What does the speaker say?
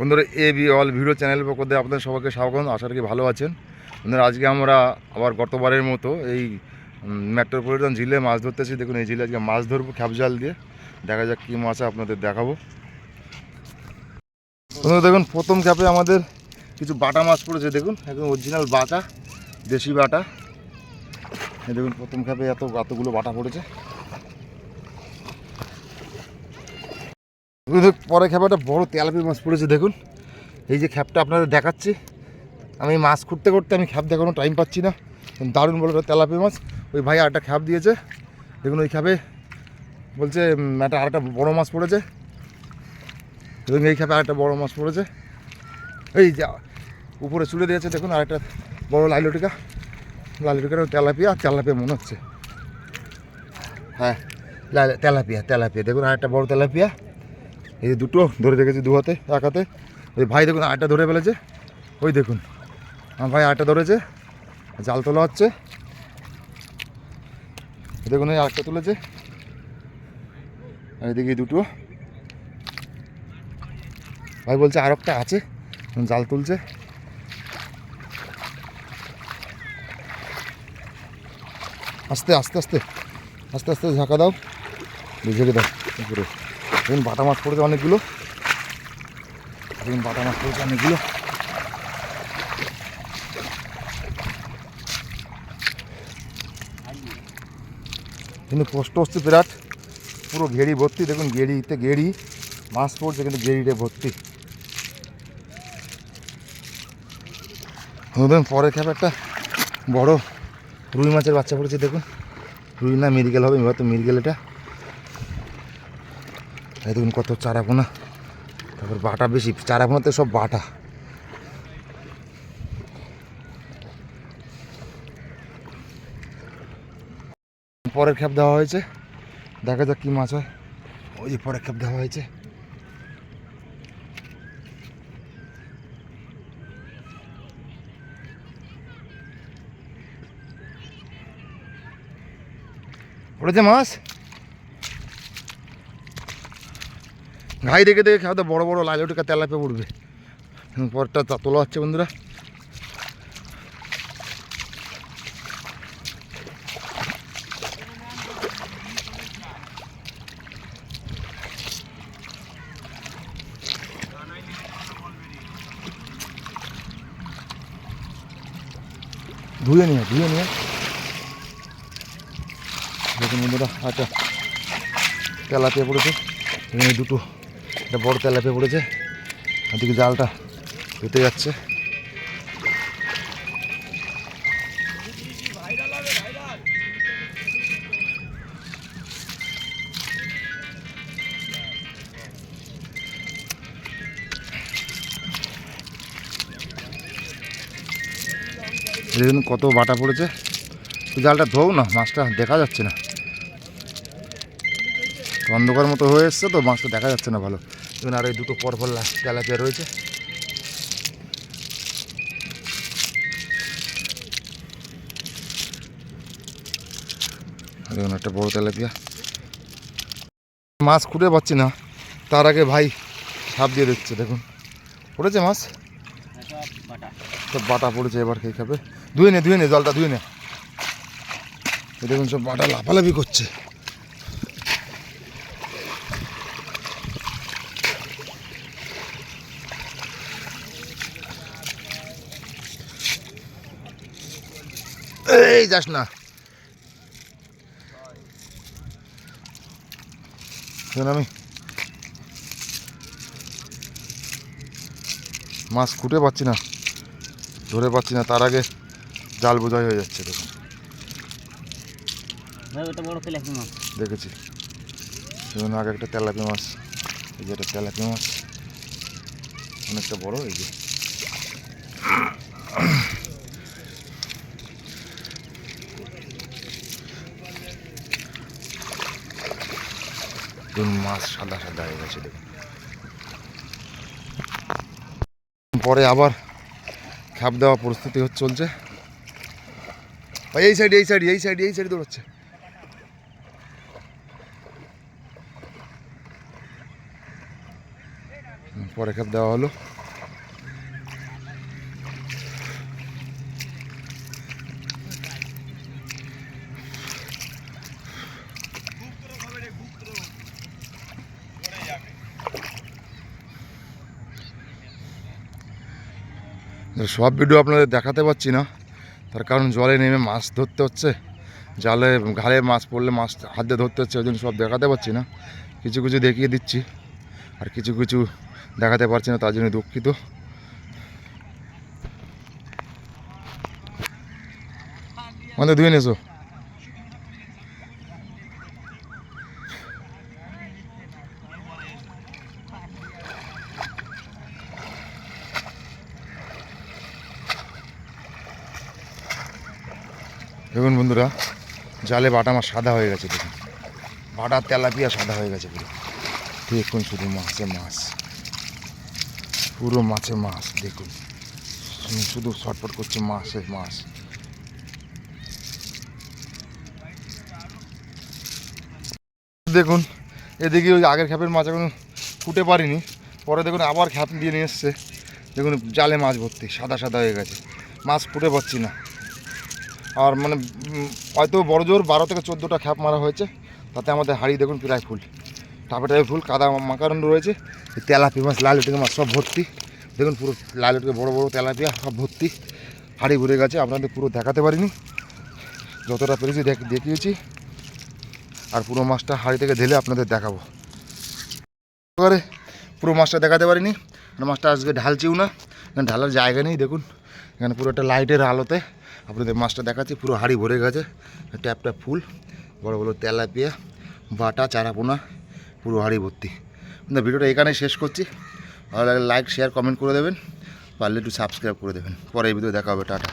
বন্ধুরা, A B all video channel পক্ষ থেকে আপনাদের সবাইকে স্বাগত আশা করি ভালো আছেন। বন্ধুরা, আজকে আমরা আবার গতবারের মতো এই মেট্রোপলিটন ঝিলে মাছ ধরতেছি। দেখুন, এই ঝিলে আজকে মাছ ধরবো খ্যাপ জাল দিয়ে। দেখা যাক কী মাছ আপনাদের দেখাবো। বন্ধুরা, দেখুন, প্রথম খ্যাপে আমাদের কিছু বাটা মাছ পড়েছে। দেখুন, একদম অরিজিনাল বাটা, দেশি বাটা। দেখুন, প্রথম খ্যাপে এত, এতগুলো বাটা পড়েছে। কিন্তু পরে খ্যাপাটা বড় তেলাপি মাছ পড়েছে, দেখুন। এই যে খ্যাপটা আপনাদের দেখাচ্ছি। আমি মাছ খুঁড়তে করতে আমি খ্যাপ দেখানো টাইম পাচ্ছি না। দারুণ একটা তেলাপি মাছ। ওই ভাই আরেকটা খ্যাপ দিয়েছে। দেখুন ওই খ্যাপে বলছে একটা আরেকটা বড় মাছ পড়েছে। এবং এই খ্যাপে আরেকটা বড় মাছ পড়েছে। এই যা, উপরে চুলে দিয়েছে, দেখুন আরেকটা বড় লাইলটিকা। লাইলটিকার তেলাপিয়া তেলাপিয়া মনে হচ্ছে। হ্যাঁ তেলাপিয়া তেলাপিয়া। দেখুন আরেকটা বড় তেলাপিয়া। এই যে দুটো ধরে রেখেছি দু হাতে, এক হাতে। ওই ভাই দেখুন আটটা ধরে ফেলেছে। ওই দেখুন, আমার ভাই আটটা ধরেছে, জাল তোলা হচ্ছে। দেখুন ওই আটটা তুলেছে। আর এদিকে দুটো। ভাই বলছে, আর একটা আছে। জাল তুলছে। আস্তে আস্তে আস্তে আস্তে আস্তে ঝাঁকা দাও। ঝেঁকে দাও উপরে। দেখুন, বাটা মাছ পড়েছে অনেকগুলো। দেখুন, বাটা মাছ পড়েছে অনেকগুলো। কিন্তু কষ্ট হচ্ছে বিরাট, পুরো ঘেড়ি ভর্তি। দেখুন, গেড়িতে গেড়ি, মাছ পড়ছে কিন্তু গেড়িতে ভর্তি। দেখুন পরে খাবে একটা বড় রুই মাছের বাচ্চা পড়েছে, দেখুন। রুই না মিরগেল হবে হয়তো মিরগেল এটা। এই দেখুন কত চারাপোনা তারপর বাটা বেশি চারাপোনাতে সব বাটা। পরের খ্যাপ দেওয়া হয়েছে। দেখা যাক কী মাছ হয়। ওই যে পরের খ্যাপ দেওয়া হয়েছে। পড়েছে মাছ? ঘাই দেখে দেখে খাওয়া বড় বড় লাল ওটা তেলাপে উঠবে। পরটা তা তোলা হচ্ছে বন্ধুরা। ধুয়ে নিয়ে ধুয়ে নিয়ে। দেখুন বন্ধুরা আচ্ছা তেলাপিয়া পড়েছে। দুটো একটা বড় তেলাপিয়া পড়েছে। ওদিকে জালটা ধুতে যাচ্ছে। কত বাটা পড়েছে। জালটা ধোও না, মাছটা দেখা যাচ্ছে না। অন্ধকার মতো হয়ে এসছে তো, মাছটা দেখা যাচ্ছে না ভালো। এখানে আর এই দুটো পরপর লাস্ট তেলাপিয়া রয়েছে। একটা বড় তেলাপিয়া। মাছ খুঁড়ে পাচ্ছি না। তার আগে ভাই সাপ দিয়ে দিচ্ছে, দেখুন। পড়েছে মাছ? সব বাটা পড়েছে, এবার খেয়ে খাবে? ধুয়ে নে ধুয়ে নে, জলটা ধুয়ে নে। দেখুন সব বাটা লাফালাফি করছে। এই যাস না। আমি। মাছ খুঁটে পাচ্ছি না ধরে পাচ্ছি না তার আগে জাল বোঝাই হয়ে যাচ্ছে দেখুন। দেখেছি। দেখুন আগে একটা তেলাপি মাছ এই যে একটা তেলাপি মাছ অনেকটা বড় এই যে। দেখুন মাছ সাদা সাদা হয়ে গেছে দেখুন পরে আবার খাপ দেওয়া পরিস্থিতি হচ্ছে চলছে। এই সাইড এই সাইড এই সাইড এই সাইড দৌড়াচ্ছে। পরে খাপ দেওয়া হলো। সব ভিডিও আপনাদের দেখাতে পারছি না। তার কারণ জলে নেমে মাছ ধরতে হচ্ছে। জালে ঘালে মাছ পড়লে মাছ হাত ধরতে হচ্ছে, ওই জন্য সব দেখাতে পারছি না। কিছু কিছু দেখিয়ে দিচ্ছি। আর কিছু কিছু দেখাতে পারছি না, তার জন্য দুঃখিত। মানে ধুয়ে নেছো দেখুন বন্ধুরা, জালে বাটা মাছ সাদা হয়ে গেছে, দেখুন। বাটা তেলাপিয়া সাদা হয়ে গেছে পুরো। দেখুন শুধু মাছে মাছ। পুরো মাছে মাছ, দেখুন। শুধু- ছটফট করছে মাছের মাছ। দেখুন, এদিকে ওই আগের খ্যাপের মাছ এখন ফুটে পারিনি। পরে দেখুন আবার খ্যাপ দিয়ে নিয়ে এসছে। দেখুন, জালে মাছ ভর্তি, সাদা সাদা হয়ে গেছে। মাছ ফুটে পাচ্ছি না। আর মানে হয়তো বড় জোর বারো থেকে চোদ্দোটা খ্যাপ মারা হয়েছে। তাতে আমাদের হাড়ি দেখুন প্রায় ফুল। টাপে টাপে ফুল, কাদা মাকারণ রয়েছে। তেলাপি মাছ, লাল উঠে মাছ সব ভর্তি। দেখুন পুরো লাল উঠে বড়ো বড়ো তেলাপিয়া সব ভর্তি। হাড়ি ভরে গেছে, আপনাদের পুরো দেখাতে পারিনি। যতটা পেরেছি দেখ, দেখিয়েছি। আর পুরো মাছটা হাড়ি থেকে ঢেলে আপনাদের দেখাবো। এবারে পুরো মাছটা দেখাতে পারিনি। মাছটা আজকে ঢালছিও না। ঢালার জায়গা নেই, দেখুন। এখানে পুরো একটা লাইটের আলোতে আপনাদের মাছটা দেখাচ্ছি, পুরো হাড়ি ভরে গেছে। ট্যাপ ট্যাপ ফুল, বড় বড় তেলাপিয়া, বাটা চারাপোনা পুরো হাড়ি ভর্তি। ভিডিওটা এখানেই শেষ করছি। ভালো লাগলে লাইক শেয়ার কমেন্ট করে দেবেন, পারলে একটু সাবস্ক্রাইব করে দেবেন। পরে এই ভিডিও দেখা হবে, টাটা।